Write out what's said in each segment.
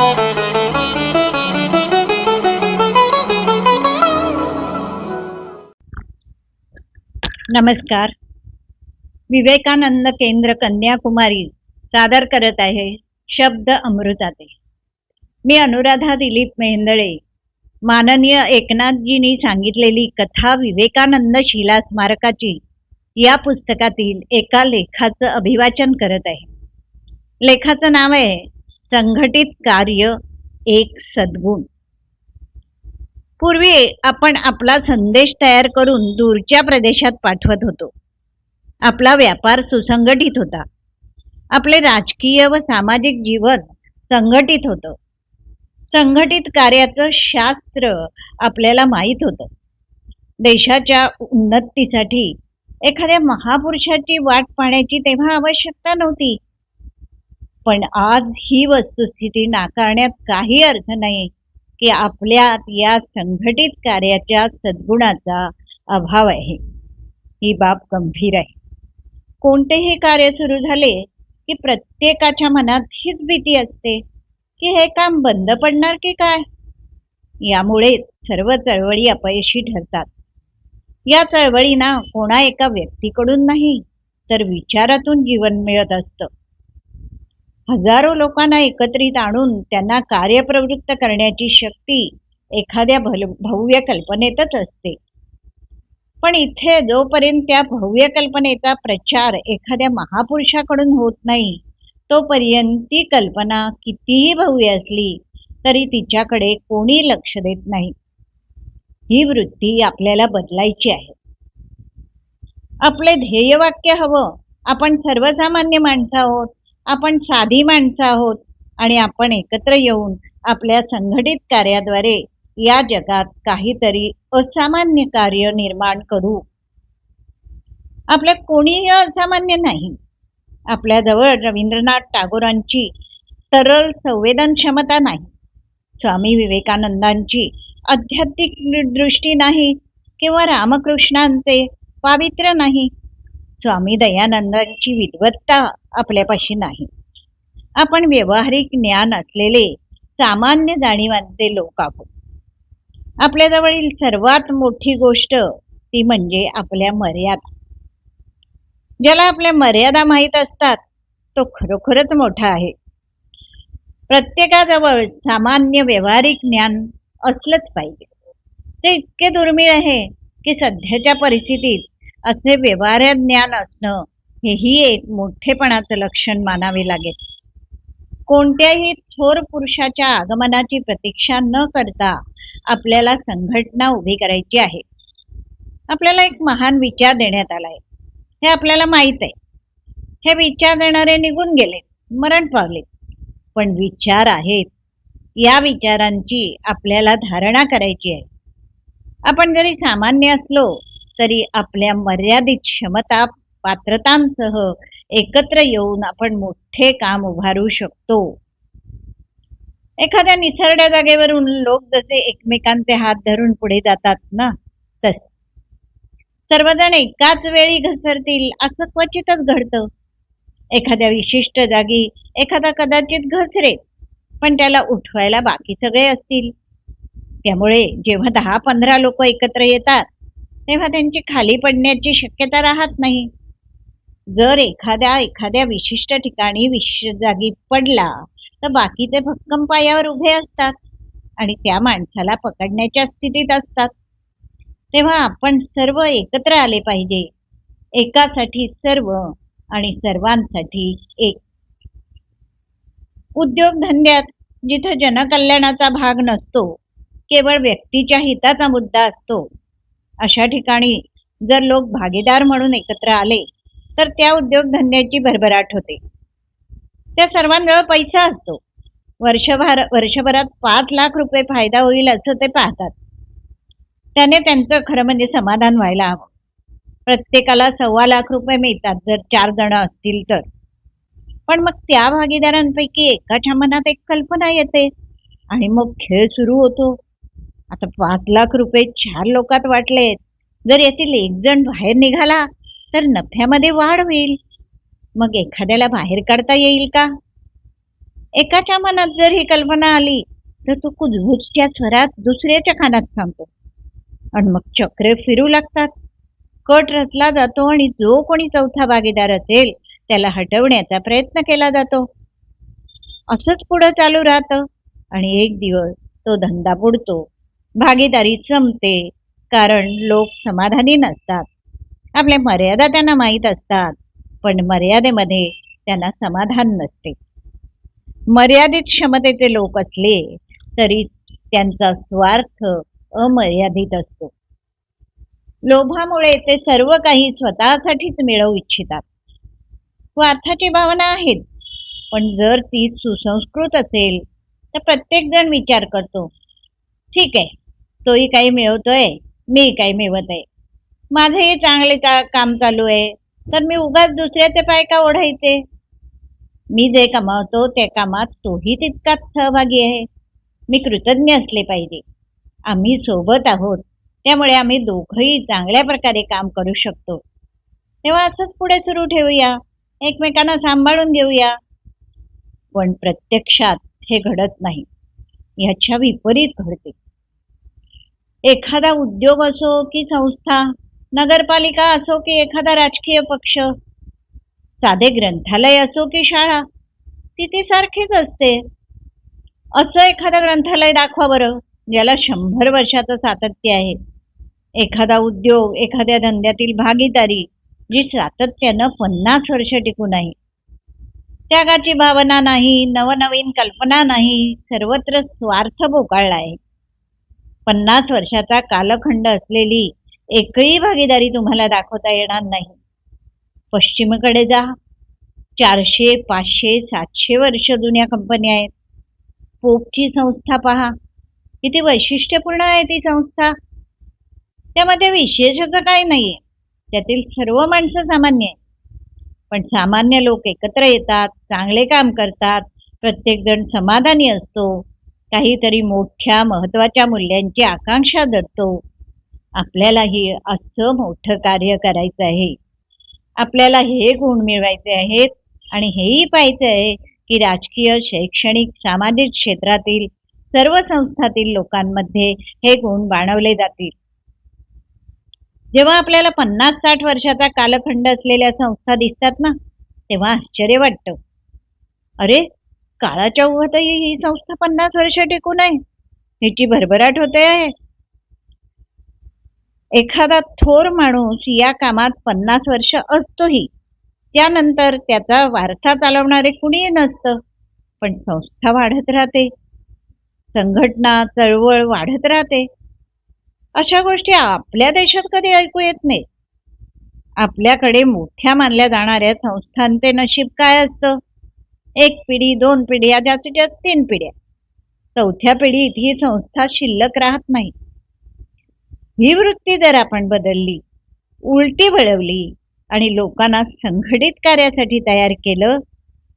नमस्कार. विवेकानंद केंद्र कन्याकुमारी सादर करत आहे शब्द अमृताते मी अनुराधा दिलीप मेंदळे. माननीय एकनाथजींनी सांगितलेली कथा विवेकानंद शिला स्मारकाची या पुस्तकातील एका लेखाचं अभिवाचन करत आहे. लेखाचं नाव आहे संघटित कार्य एक सद्गुण. पूर्वी आपण आपला संदेश तयार करून दूरच्या प्रदेशात पाठवत होतो. आपला व्यापार सुसंघटित होता. आपले राजकीय व सामाजिक जीवन संघटित होतं. संघटित कार्याचं शास्त्र आपल्याला माहीत होतं. देशाच्या उन्नतीसाठी एखाद्या महापुरुषाची वाट पाहण्याची तेव्हा आवश्यकता नव्हती. पण आज ही वस्तुस्थिती नाकारण्यात काही अर्थ नाही की आपल्यात या संघटित कार्याच्या सद्गुणाचा अभाव आहे. ही बाब गंभीर आहे. कोणतेही कार्य सुरू झाले की प्रत्येकाच्या मनात हीच भीती असते की हे काम बंद पडणार की काय? यामुळे सर्व चळवळी अपयशी ठरतात. या चळवळींना कोणा एका व्यक्तीकडून नाही तर विचारातून जीवन मिळत असतं. हजारो लोकांना एकत्रित आणून त्यांना कार्यप्रवृत्त करण्याची शक्ती एखाद्या भल भव्य कल्पनेतच असते. पण इथे जोपर्यंत त्या भव्य कल्पनेचा प्रचार एखाद्या महापुरुषाकडून होत नाही तोपर्यंत ती कल्पना कितीही भव्य असली तरी तिच्याकडे कोणी लक्ष देत नाही. ही वृत्ती आपल्याला बदलायची आहे. आपले ध्येयवाक्य हवं. आपण सर्वसामान्य माणसं आहोत. आपण साधी माणसं आहोत आणि आपण एकत्र येऊन आपल्या संघटित कार्याद्वारे या जगात काहीतरी असामान्य कार्य निर्माण करू. आपल्या कोणीही असामान्य नाही. आपल्याजवळ रवींद्रनाथ टागोरांची तरल संवेदन क्षमता नाही. स्वामी विवेकानंदांची आध्यात्मिक दृष्टी नाही किंवा रामकृष्णांचे पावित्र्य नाही. स्वामी दयानंदांची विद्वत्ता आपल्यापाशी नाही. आपण व्यवहारिक ज्ञान असलेले सामान्य जाणीवांचे लोक आहोत. आपल्याजवळील सर्वात मोठी गोष्ट ती म्हणजे आपल्या मर्यादा. ज्याला आपल्या मर्यादा माहीत असतात तो खरोखरच मोठा आहे. प्रत्येकाजवळ सामान्य व्यवहारिक ज्ञान असलंच पाहिजे. ते इतके दुर्मिळ आहे की सध्याच्या परिस्थितीत असे व्यवहार्य ज्ञान असणं हेही एक मोठेपणाचं लक्षण मानावे लागेल. कोणत्याही थोर पुरुषाच्या आगमनाची प्रतीक्षा न करता आपल्याला संघटना उभी करायची आहे. आपल्याला एक महान विचार देण्यात आलाय. हे आपल्याला माहीत आहे. हे विचार देणारे निघून गेले मरण पावले. पण विचार आहेत. या विचारांची आपल्याला धारणा करायची आहे. आपण जरी सामान्य असलो तरी आपल्या मर्यादित क्षमता पात्रतांसह एकत्र येऊन आपण मोठे काम उभारू शकतो. एखाद्या निसरड्या जागेवरून लोक जसे एकमेकांचे हात धरून पुढे जातात ना तस. सर्वजण एकाच वेळी घसरतील असं क्वचितच घडतं. एखाद्या विशिष्ट जागी एखादा कदाचित घसरेल पण त्याला उठवायला बाकी सगळे असतील. त्यामुळे जेव्हा दहा पंधरा लोक एकत्र येतात तेव्हा त्यांची खाली पडण्याची शक्यता राहत नाही. जर एखाद्या एखाद्या विशिष्ट ठिकाणी विशिष्ट जागी पडला तर बाकीचे भक्कम पायावर उभे असतात आणि त्या माणसाला पकडण्याच्या स्थितीत असतात. तेव्हा आपण सर्व एकत्र आले पाहिजे. एकासाठी सर्व आणि सर्वांसाठी एक. उद्योगधंद्यात जिथं जनकल्याणाचा भाग नसतो केवळ व्यक्तीच्या हिताचा मुद्दा असतो. अशा ठिकाणी जर लोक भागीदार म्हणून एकत्र आले तर त्या उद्योगधंद्याची भरभराट होते. त्या सर्वांजवळ पैसा असतो. वर्षभर वर्षभरात पाच लाख रुपये फायदा होईल असं ते पाहतात. त्याने त्यांचं खरं म्हणजे समाधान व्हायला हवं. प्रत्येकाला सव्वा लाख रुपये मिळतात जर चार जण असतील तर. पण मग त्या भागीदारांपैकी एकाच्या मनात एक कल्पना येते आणि मग खेळ सुरू होतो. आता पाच लाख रुपये चार लोकात वाटलेत. जर यातील एक जण बाहेर निघाला तर नफ्यामध्ये वाढ होईल. मग एखाद्याला बाहेर काढता येईल का? एकाच्या मनात जर ही कल्पना आली तर तो कुजबुजच्या स्वरात दुसऱ्याच्या खानात थांबतो. आणि मग चक्रे फिरू लागतात. कट रचला जातो आणि जो कोणी चौथा भागीदार असेल त्याला हटवण्याचा प्रयत्न केला जातो. असंच पुढं चालू राहतं. आणि एक दिवस तो धंदा बुडतो. भागीदारी जमते कारण लोक समाधानी नसतात. आपल्या मर्यादा त्यांना माहीत असतात पण मर्यादेमध्ये त्यांना समाधान नसते. मर्यादित क्षमतेचे लोक असले तरी त्यांचा स्वार्थ अमर्यादित असतो. लोभामुळे ते सर्व काही स्वतःसाठीच मिळवू इच्छितात. स्वार्थाची भावना आहेत पण जर ती सुसंस्कृत असेल तर प्रत्येक जण विचार करतो ठीक आहे तोही काही मिळवतोय मी काही मिळवत आहे माझंही चांगले चा काम चालू आहे तर मी उगाच दुसऱ्याचे पाय का ओढायचे? मी जे कमावतो त्या कामात तोही तितकाच सहभागी आहे. मी कृतज्ञ असले पाहिजे. आम्ही सोबत आहोत त्यामुळे आम्ही दोघंही चांगल्या प्रकारे काम करू शकतो. तेव्हा असंच पुढे सुरू ठेवूया एकमेकांना सांभाळून घेऊया. पण प्रत्यक्षात हे घडत नाही. ह्याच्या विपरीत घडते. एखादा उद्योग असो की संस्था नगरपालिका असो की एखादा राजकीय पक्ष साधे ग्रंथालय असो की शाळा ती ती सारखीच असते. असं एखादं ग्रंथालय दाखवा बरं ज्याला शंभर वर्षाचं सातत्य आहे. एखादा उद्योग एखाद्या धंद्यातील भागीदारी जी सातत्यानं पन्नास वर्ष टिकून आहे त्यागाची भावना नाही नवनवीन कल्पना नाही सर्वत्र स्वार्थ बोकाळला आहे. पन्नास वर्षाचा कालखंड असलेली एकही भागीदारी तुम्हाला दाखवता येणार नाही. पश्चिमेकडे जा. चारशे पाचशे सातशे वर्ष जुन्या कंपन्या आहेत. पोपची संस्था पहा. किती वैशिष्ट्यपूर्ण आहे ती संस्था. त्यामध्ये विशेष असं काही नाहीये. त्यातील सर्व माणसं सामान्य आहे पण सामान्य लोक एकत्र येतात चांगले काम करतात प्रत्येक जण समाधानी असतो काहीतरी मोठ्या महत्त्वाच्या मूल्यांची आकांक्षा धरतो. आपल्यालाही असं मोठं कार्य करायचं आहे. आपल्याला हे गुण मिळवायचे आहेत आणि हेही पाहायचं आहे की राजकीय शैक्षणिक सामाजिक क्षेत्रातील सर्व संस्थातील लोकांमध्ये हे गुण बाणवले जातील. जेव्हा आपल्याला पन्नास साठ वर्षाचा कालखंड असलेल्या संस्था दिसतात ना तेव्हा आश्चर्य वाटतं. अरे काळाच्या ओघातही ही संस्था पन्नास वर्ष टिकून आहे. ह्याची भरभराट होते आहे. एखादा थोर माणूस या कामात पन्नास वर्ष असतोही त्यानंतर त्याचा वारसा चालवणारे कुणीही नसतं पण संस्था वाढत राहते. संघटना चळवळ वाढत राहते. अशा गोष्टी आपल्या देशात कधी ऐकू येत नाही आपल्याकडे मोठ्या मानल्या जाणाऱ्या संस्थांचे नशीब काय असतं? एक पिढी दोन पिढ्या जास्तीत जास्त तीन पिढ्या. चौथ्या पिढीत ही संस्था शिल्लक राहत नाही. ही वृत्ती जर आपण बदलली उलटी वळवली आणि लोकांना संघटित कार्यासाठी तयार केलं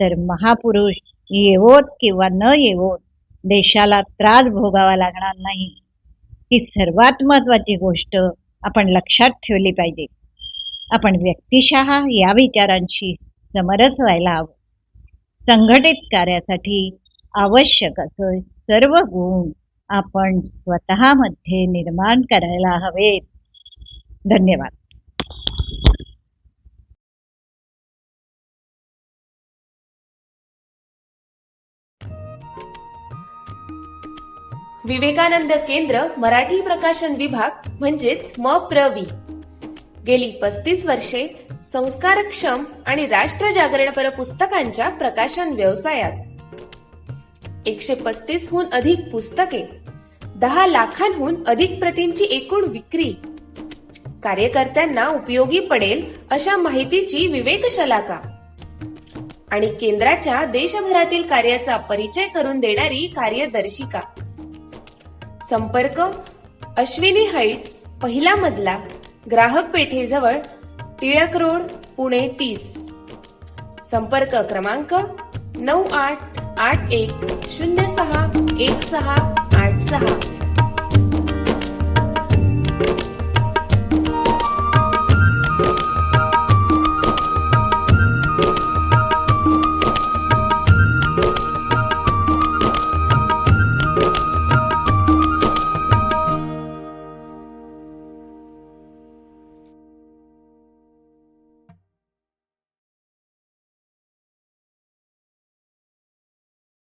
तर महापुरुष येवोत किंवा न येवोत देशाला त्रास भोगावा लागणार नाही. ही सर्वात महत्वाची गोष्ट आपण लक्षात ठेवली पाहिजे. आपण व्यक्तिशः या विचारांशी समरस व्हायला हवं. संघटित कार्यासाठी आवश्यक असं सर्व गुण आपण स्वतःमध्ये निर्माण करायला हवेत. धन्यवाद. विवेकानंद केंद्र मराठी प्रकाशन विभाग म्हणजेच म प्रवी गेली पस्तीस वर्षे संस्कारक्षम आणि राष्ट्र जागरणपर पुस्तकांच्या प्रकाशन व्यवसायात. एकशे पस्तीस हून अधिक पुस्तके दहा लाखांहून अधिक प्रतींची एकूण विक्री. कार्यकर्त्यांना उपयोगी पडेल अशा माहितीची विवेक शलाका आणि केंद्राच्या देशभरातील कार्याचा परिचय करून देणारी कार्यदर्शिका. संपर्क अश्विनी हाईट्स पहिला मजला. ग्राहक पेठेजवळ टिळक रोड पुणे तीस. संपर्क क्रमांक नऊ आठ आठ एक शून्य सहा एक सहा आठ सहा.